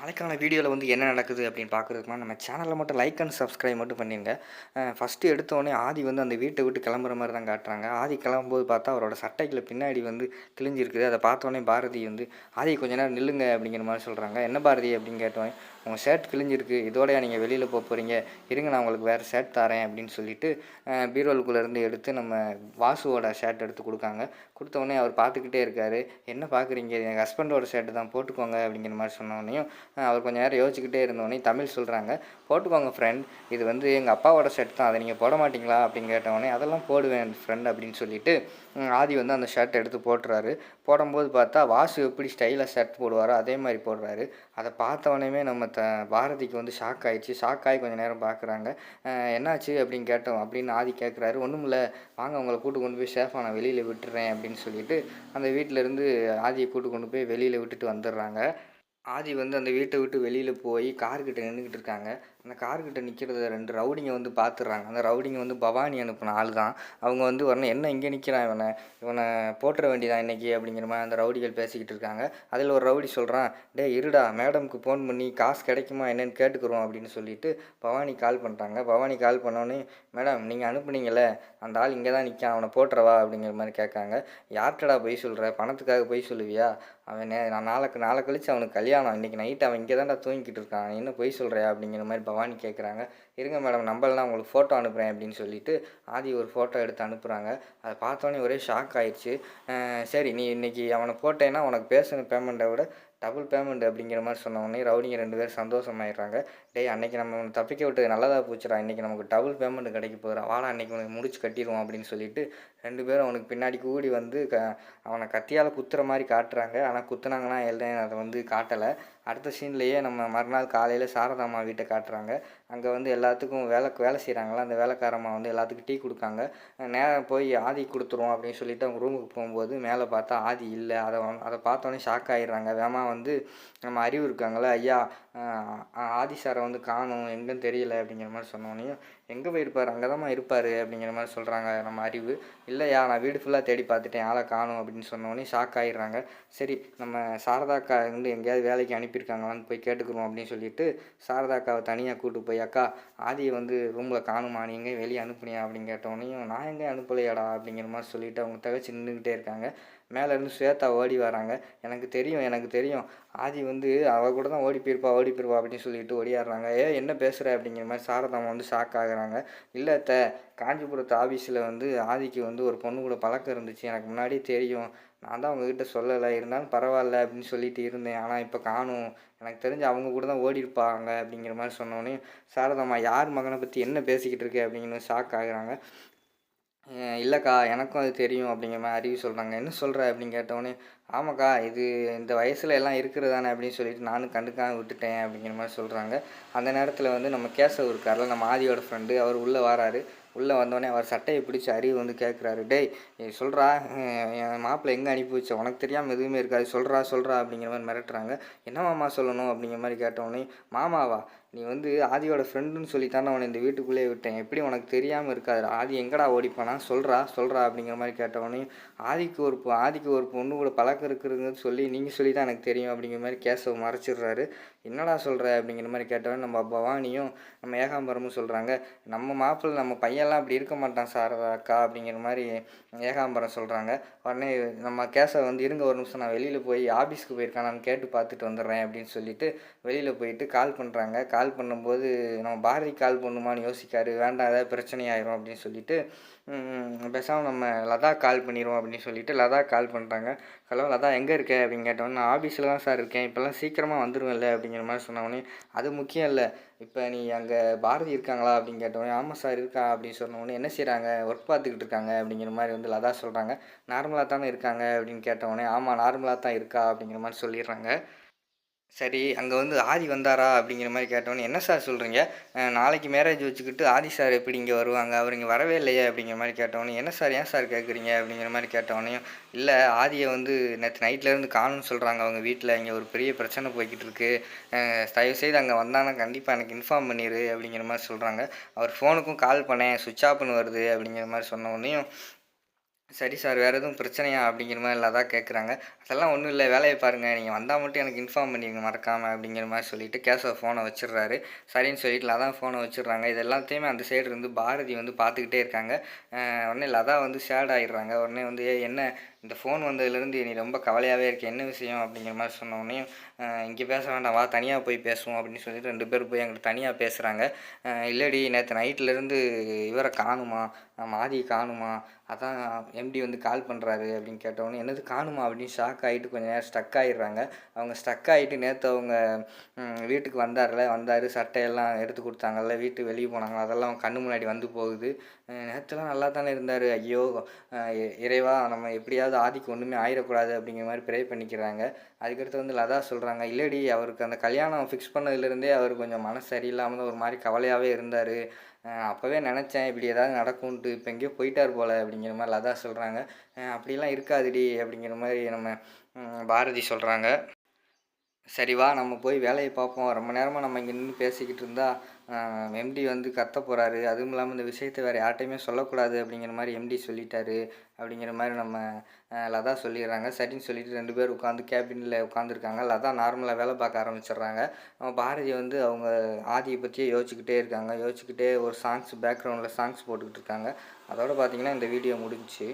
நாளைக்கான வீடியோவில் வந்து என்ன நடக்குது அப்படின்னு பார்க்குறதுக்குமா நம்ம சேனலில் மட்டும் லைக் அண்ட் சப்ஸ்கிரைப் மட்டும் பண்ணிடுங்க ஃபஸ்ட்டு எடுத்தோடனே ஆதி வந்து அந்த வீட்டை விட்டு கிளம்புற மாதிரி தான் காட்டுறாங்க. ஆதி கிளம்பும்போது பார்த்தா அவரோட சட்டைக்குள்ள பின்னாடி வந்து கிழிஞ்சிருக்குது. அதை பார்த்தோன்னே பாரதி வந்து ஆதி கொஞ்ச நேரம் நில்லுங்க அப்படிங்கிற மாதிரி சொல்கிறாங்க என்ன பாரதி? அப்படின்னு கேட்டோன்னே உங்கள் ஷர்ட் கிழிஞ்சிருக்கு. இதோடய நீங்கள் வெளியில் போக போகிறீங்க இருங்க நான் உங்களுக்கு வேறு ஷர்ட் தரேன் அப்படின்னு சொல்லிட்டு பீரோலுக்குள்ளேருந்து எடுத்து நம்ம வாசுவோட ஷர்ட் எடுத்து கொடுக்காங்க. கொடுத்தவொடனே அவர் பார்த்துக்கிட்டே இருக்கார். என்ன பார்க்குறீங்க? எங்கள் ஹஸ்பண்டோட ஷர்ட்டு தான். போட்டுக்கோங்க அப்படிங்கிற மாதிரி சொன்னோடனையும் அவர் கொஞ்சம் நேரம் யோசிச்சுக்கிட்டே இருந்தோடனே தமிழ் சொல்கிறாங்க போட்டுக்கோங்க ஃப்ரெண்ட் இது வந்து எங்கள் அப்பாவோட ஷர்ட் தான். அதை நீங்கள் போட மாட்டிங்களா? அப்படின்னு கேட்டவொடனே அதெல்லாம் போடுவேன் ஃப்ரெண்ட் அப்படின்னு சொல்லிட்டு ஆதி வந்து அந்த ஷர்ட் எடுத்து போட்டுறாரு. போடும்போது பார்த்தா வாசு எப்படி ஸ்டைலாக ஷர்ட் போடுவாரோ அதே மாதிரி போடுறாரு. அதை பார்த்தவொடனே நம்ம த பாரதிக்கு வந்து ஷாக் ஆகிடுச்சு ஷாக் ஆகி கொஞ்சம் நேரம் பார்க்குறாங்க. என்னாச்சு? அப்படின்னு கேட்டோம். அப்படின்னு ஆதி கேட்குறாரு. ஒன்றும் இல்லை. வாங்க உங்களை கூட்டு கொண்டு போய் சேஃபாக நான் வெளியில் விட்டுறேன். அப்படின்னு சொல்லிட்டு அந்த வீட்டிலேருந்து ஆதியை கூட்டு கொண்டு போய் வெளியில் விட்டுட்டு வந்துடுறாங்க. ஆதி வந்து அந்த வீட்டை விட்டு வெளியில் போய் கார்கிட்ட நின்றுக்கிட்டு இருக்காங்க. அந்த கார்கிட்ட நிற்கிறத ரெண்டு ரவுடிங்க வந்து பார்த்துடுறாங்க அந்த ரவுடிங்க வந்து பவானி அனுப்பின ஆள் தான் அவங்க வந்து உடனே என்ன இங்கே நிற்கிறான் இவனை? இவனை போட்டுற வேண்டியதான் இன்றைக்கி அப்படிங்கிற மாதிரி அந்த ரவுடிகள் பேசிக்கிட்டு இருக்காங்க. அதில் ஒரு ரவுடி சொல்கிறான் டே இருடா மேடம்க்கு ஃபோன் பண்ணி காசு கிடைக்குமா என்னென்னு கேட்டுக்கிறோம் அப்படின்னு சொல்லிட்டு பவானி கால் பண்ணுறாங்க பவானி கால் பண்ணோன்னே மேடம் நீங்கள் அனுப்புனீங்களே அந்த ஆள் இங்கே தான் நிற்கான் அவனை போட்டுறவா அப்படிங்கிற மாதிரி கேட்காங்க. யார்கிட்டடா பொய் சொல்கிற பணத்துக்காக பொய் சொல்லுவியா? அவன் நான் நாளைக்கு நாளை கழிச்சு அவனுக்கு கல்யாணம். இன்றைக்கி நைட் அவன் இங்கே தான்டா தூங்கிக்கிட்டு இருக்கான். என்ன பொய் சொல்கிறியா அப்படிங்கிற மாதிரி பவானி கேட்குறாங்க இருங்க மேடம் நம்பர்லாம் உங்களுக்கு ஃபோட்டோ அனுப்புகிறேன் அப்படின்னு சொல்லிட்டு ஆதி ஒரு ஃபோட்டோ எடுத்து அனுப்புகிறாங்க அதை பார்த்தோன்னே ஒரே ஷாக் ஆயிடுச்சு. சரி நீ இன்னைக்கு அவனை போட்டேன்னா உனக்கு பேசின பேமெண்ட்டை விட டபுள் பேமெண்ட் அப்படிங்கிற மாதிரி சொன்னோடனே ரவுடிங்க ரெண்டு பேரும் சந்தோஷமாயிடுறாங்க. டேய் அன்னைக்கு நம்ம உன்னை தப்பிக்க விட்டது நல்லதாக போச்சுடா. இன்றைக்கி நமக்கு டபுள் பேமெண்ட் கிடைக்க போகிறா வாடா அன்னைக்கு உனக்கு முடிச்சு கட்டிடுவோம் அப்படின்னு சொல்லிட்டு ரெண்டு பேரும் அவனுக்கு பின்னாடி கூடி வந்து க அவனை கத்தியால் குத்துற மாதிரி காட்டுறாங்க. ஆனால் குத்துனாங்கன்னா எல்லாம் அதை வந்து காட்டலை. அடுத்த சீன்லேயே நம்ம மறுநாள் காலையில் சாரதாம்மா வீட்டை காட்டுறாங்க. அங்கே வந்து எல்லாத்துக்கும் வேலை வேலை செய்கிறாங்களா அந்த வேலைக்காரம்மா வந்து எல்லாத்துக்கும் டீ கொடுக்காங்க. நேரம் போய் ஆதி கொடுத்துருவோம் அப்படின்னு சொல்லிட்டு அவங்க ரூமுக்கு போகும்போது மேலே பார்த்தா ஆதி இல்லை. அதை அதை பார்த்தோன்னே ஷாக் ஆகிடுறாங்க வேமா வந்து நம்ம அறிவு இருக்காங்களே ஐயா ஆதிசாரை ஆதி சாரை வந்து காணும் எங்கேன்னு தெரியல அப்படிங்கிற மாதிரி சொன்னோன்னையும் எங்கே போயிருப்பார்? அங்கே தான் இருப்பார் அப்படிங்கிற மாதிரி சொல்கிறாங்க நம்ம அறிவு. இல்லையா நான் வீடு ஃபுல்லாக தேடி பார்த்துட்டேன் ஆளை காணும் அப்படின்னு சொன்னோடனே ஷாக் ஆகிடுறாங்க சரி நம்ம சாரதாக்கா வந்து எங்கேயாவது வேலைக்கு அனுப்பியிருக்காங்களான்னு போய் கேட்டுக்கிறோம் அப்படின்னு சொல்லிட்டு சாரதாக்காவை தனியாக கூப்பிட்டு போய் அக்கா ஆதியை வந்து ரூமில் காணுமா நீ எங்கேயும் வெளியே அனுப்புனியா? அப்படின்னு கேட்டோடனையும் நான் எங்கே அனுப்பலையாடா அப்படிங்கிற மாதிரி சொல்லிட்டு அவங்க தகச்சு நின்றுக்கிட்டே இருக்காங்க. மேலே இருந்து ஸ்வேதா ஓடி வராங்க. எனக்கு தெரியும் எனக்கு தெரியும். ஆதி வந்து அவ கூட தான் ஓடி போயிருப்பா ஓடி போயிருப்பா அப்படின்னு சொல்லிட்டு ஓடியாடுறாங்க. ஏ என்ன பேசுகிற அப்படிங்கிற மாதிரி சாரதாமா வந்து ஷாக் ஆகுறாங்க. இல்லை த காஞ்சிபுரத்து ஆஃபீஸில் வந்து ஆதிக்கு வந்து ஒரு பொண்ணு கூட பழக்கம் இருந்துச்சு. எனக்கு முன்னாடியே தெரியும். நான் தான் அவங்கக்கிட்ட சொல்லலை. இருந்தாலும் பரவாயில்ல அப்படின்னு சொல்லிட்டு இருந்தேன். ஆனால் இப்போ காணும். எனக்கு தெரிஞ்சு அவங்க கூட தான் ஓடி இருப்பாங்க அப்படிங்கிற மாதிரி சொன்னோன்னே சாரதாம்மா யார் மகனை பற்றி என்ன பேசிக்கிட்டு இருக்கு? அப்படிங்கிற ஷாக் ஆகுறாங்க. இல்லைக்கா எனக்கும் அது தெரியும் அப்படிங்கிற மாதிரி அறிவு சொல்கிறாங்க என்ன சொல்கிற அப்படின்னு கேட்டவொடனே ஆமாக்கா இது இந்த வயசில் எல்லாம் இருக்கிறது தானே அப்படின்னு சொல்லிட்டு நானும் கண்டுக்காம விட்டுட்டேன் அப்படிங்கிற மாதிரி சொல்கிறாங்க அந்த நேரத்தில் வந்து நம்ம கேசவ் இருக்கார்ல நம்ம ஆதியோட ஃப்ரெண்டு அவர் உள்ளே வராரு. உள்ளே வந்தோடனே அவர் சட்டையை பிடிச்சி அறிவு வந்து கேட்குறாரு டேய் சொல்கிறா என் மாப்பிள்ளை எங்கே அனுப்பி வச்ச? உனக்கு தெரியாமல் எதுவுமே இருக்காது. சொல்கிறா சொல்கிறா அப்படிங்கிற மாதிரி மிரட்டுறாங்க. என்ன மாமா சொல்லணும்? அப்படிங்கிற மாதிரி கேட்டோடனே மாமாவா? நீ வந்து ஆதியோட ஃப்ரெண்டுன்னு சொல்லி தானே அவனை இந்த வீட்டுக்குள்ளேயே விட்டேன். எப்படி உனக்கு தெரியாமல் இருக்காது ஆதி எங்கடா ஓடிப்பானா? சொல்கிறா சொல்கிறா அப்படிங்கிற மாதிரி கேட்டவொடனே ஆதிக்கு ஒரு ஆதிக்கு ஒரு பொண்ணு கூட பழக்கம் இருக்குதுன்னு சொல்லி நீங்கள் சொல்லி தான் எனக்கு தெரியும் அப்படிங்கிற மாதிரி கேசவ மறைச்சிடுறாரு. என்னடா சொல்கிற அப்படிங்கிற மாதிரி கேட்டவன் நம்ம பவானியும் நம்ம ஏகாம்பரமும் சொல்கிறாங்க நம்ம மாப்பிள்ளை நம்ம பையன்லாம் அப்படி இருக்க மாட்டான் சார் அக்கா அப்படிங்கிற மாதிரி ஏகாம்பரம் சொல்கிறாங்க உடனே நம்ம கேசவ வந்து இருங்க ஒரு நிமிஷம் நான் வெளியில் போய் ஆஃபீஸ்க்கு போயிருக்கானான்னு கேட்டு பார்த்துட்டு வந்துடுறேன் அப்படின்னு சொல்லிட்டு வெளியில் போயிட்டு கால் பண்ணுறாங்க கால் கால் பண்ணும்போது நம்ம பாரதி கால் பண்ணுமான்னு யோசிக்காரு. வேண்டாம் ஏதாவது பிரச்சனையாயிரும் அப்படின்னு சொல்லிட்டு பேசாமல் நம்ம லதா கால் பண்ணிடுவோம் அப்படின்னு சொல்லிட்டு லதா கால் பண்ணுறாங்க ஹலோ லதா எங்கே இருக்க? அப்படின்னு கேட்டோன்னே நான் ஆஃபீஸில் தான் சார் இருக்கேன். இப்போல்லாம் சீக்கிரமாக வந்துடுவேன்ல அப்படிங்கிற மாதிரி சொன்னோடனே அது முக்கியம் இல்லை. இப்போ நீ அங்கே பாரதி இருக்காங்களா? அப்படின்னு கேட்டோடனே ஆமாம் சார் இருக்கா? அப்படின்னு சொன்னோடனே என்ன செய்கிறாங்க ஒர்க் பார்த்துக்கிட்டு இருக்காங்க அப்படிங்கிற மாதிரி வந்து லதா சொல்கிறாங்க நார்மலாக தானே இருக்காங்க அப்படின்னு கேட்டோடனே ஆமாம் நார்மலாக தான் இருக்கா? அப்படிங்கிற மாதிரி சொல்லிடுறாங்க. சரி அங்கே வந்து ஆதி வந்தாரா அப்படிங்கிற மாதிரி கேட்டோன்னே என்ன சார் சொல்கிறீங்க நாளைக்கு மேரேஜ் வச்சுக்கிட்டு ஆதி சார் எப்படி இங்கே வருவாங்க? அவர் இங்கே வரவே இல்லையே அப்படிங்கிற மாதிரி கேட்டோன்னே என்ன சார் ஏன் சார் கேட்குறீங்க அப்படிங்கிற மாதிரி கேட்டவனையும் இல்லை ஆதியை வந்து நேற்று நைட்லேருந்து காணும்னு சொல்கிறாங்க அவங்க வீட்டில் இங்கே ஒரு பெரிய பிரச்சனை போய்கிட்டு இருக்கு. அஹ் தயவுசெய்து அங்கே வந்தானா கண்டிப்பாக எனக்கு இன்ஃபார்ம் பண்ணிடு அப்படிங்கிற மாதிரி சொல்கிறாங்க அவர் ஃபோனுக்கும் கால் பண்ணேன். சுவிட்ச் ஆஃப்னு வருது அப்படிங்கிற மாதிரி சொன்ன சரி சார் வேறு எதுவும் பிரச்சனையா அப்படிங்கிற மாதிரி லதா கேட்குறாங்க அதெல்லாம் ஒன்றும் இல்லை வேலையை பாருங்கள் நீங்கள் வந்தால் மட்டும் எனக்கு இன்ஃபார்ம் பண்ணிடுங்க மறக்காமல் அப்படிங்கிற மாதிரி சொல்லிட்டு கேசவ ஃபோனை வச்சிடுறாரு. சரின்னு சொல்லிட்டு லதா ஃபோனை வச்சிடுறாங்க. இது எல்லாத்தையுமே அந்த சைடு இருந்து பாரதி வந்து பார்த்துக்கிட்டே இருக்காங்க. உடனே லதா வந்து சேட் ஆகிடுறாங்க உடனே வந்து என்ன இந்த ஃபோன் வந்ததுலேருந்து நீ ரொம்ப கவலையாகவே இருக்கு என்ன விஷயம் அப்படிங்கிற மாதிரி சொன்னோடனே இங்கே பேச வேண்டாம் வா தனியாக போய் பேசுவோம் அப்படின்னு சொல்லிட்டு ரெண்டு பேர் போய் அங்கிட்டு தனியாக பேசுகிறாங்க இல்லடி நேற்று நைட்லேருந்து இவரை காணுமா? மாதி காணுமா? அதான் எம்டி வந்து கால் பண்ணுறாரு அப்படின்னு கேட்டவொடனே என்னது காணுமா? அப்படின்னு ஷாக் ஆகிட்டு கொஞ்சம் நேரம் ஸ்டக் ஆகிடுறாங்க அவங்க ஸ்டக் ஆகிட்டு நேற்று அவங்க வீட்டுக்கு வந்தார்ல வந்தார் சட்டையெல்லாம் எடுத்து கொடுத்தாங்கல்ல வீட்டு வெளியே போனாங்க அதெல்லாம் கண்ணு முன்னாடி வந்து போகுது. நேற்றுலாம் நல்லா தானே இருந்தார். ஐயோ இறைவா நம்ம எப்படியாவது ஆதிக்கு ஒன்றுமே ஆயிடக்கூடாது அப்படிங்கிற மாதிரி ப்ரே பண்ணிக்கிறாங்க. அதுக்கடுத்து வந்து லதா சொல்கிறாங்க இல்லடி அவருக்கு அந்த கல்யாணம் ஃபிக்ஸ் பண்ணதுலேருந்தே அவர் கொஞ்சம் மனசு சரியில்லாமல் தான் ஒரு மாதிரி கவலையாகவே இருந்தார். அப்போவே நினச்சேன் இப்படி ஏதாவது நடக்கும்ன்ட்டு இப்போ எங்கேயோ போயிட்டார் போல் அப்படிங்கிற மாதிரி லதா சொல்கிறாங்க அப்படிலாம் இருக்காதுடி அப்படிங்கிற மாதிரி நம்ம பாரதி சொல்கிறாங்க சரி வா நம்ம போய் வேலையை பார்ப்போம். ரொம்ப நேரமாக நம்ம இங்கே நின்று பேசிக்கிட்டு இருந்தால் எம்டி வந்து கத்த போகிறாரு அதுவும் இல்லாமல் இந்த விஷயத்தை வேறு யார்ட்டையுமே சொல்லக்கூடாது அப்படிங்கிற மாதிரி எம்டி சொல்லிட்டாரு அப்படிங்கிற மாதிரி நம்ம லதா சொல்லிடுறாங்க. சரின்னு சொல்லிட்டு ரெண்டு பேர் உட்காந்து கேபினில் உட்காந்துருக்காங்க லதா நார்மலாக வேலை பார்க்க ஆரம்பிச்சிடுறாங்க. நம்ம பாரதி வந்து அவங்க ஆதியை பற்றியே யோசிச்சுக்கிட்டே இருக்காங்க. யோசிச்சுக்கிட்டே ஒரு சாங்ஸ் பேக்ரவுண்டில் சாங்ஸ் போட்டுக்கிட்டு இருக்காங்க. அதோட பார்த்திங்கன்னா இந்த வீடியோ முடிஞ்சுச்சு.